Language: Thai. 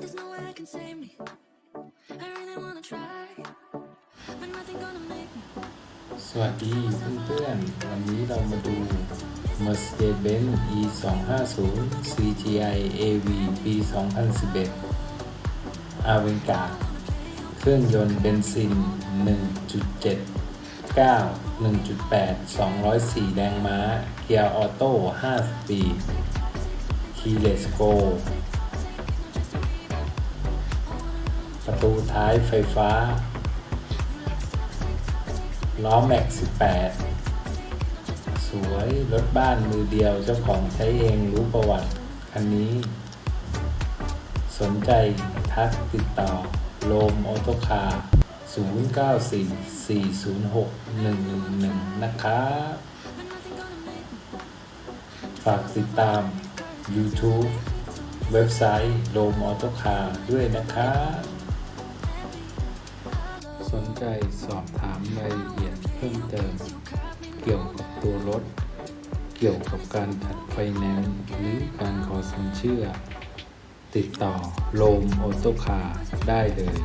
There's no way that can save me. I really wanna try, but nothing gonna make me. สวัสดีเพื่อนๆ วันนี้เรามาดู Mercedes-Benz E 2 5 0 CGI AV ปี 2011 a v e n g a เครื่องยนต์เบนซิน 1.7 9 1.8 204 แรงม้า เกียร์ออโต้ 5 สปีด Keyless Go ประตูท้ายไฟฟ้า ล้อแม็ก 18 สวยรถบ้านมือเดียวเจ้าของใช้เองรู้ประวัติคันนี้ สนใจทักติดต่อ โลมออโตคาร์0944061111 นะครับฝากติดตาม YouTube เว็บไซต์โลมออโตคาร์ด้วยนะครับ ใจสอบถามรายละเอียดเพิ่มเติม เกี่ยวกับตัวรถ เกี่ยวกับการถัดไฟแนนซ์หรือการขอสินเชื่อ ติดต่อโลมออโตคาร์ได้เลย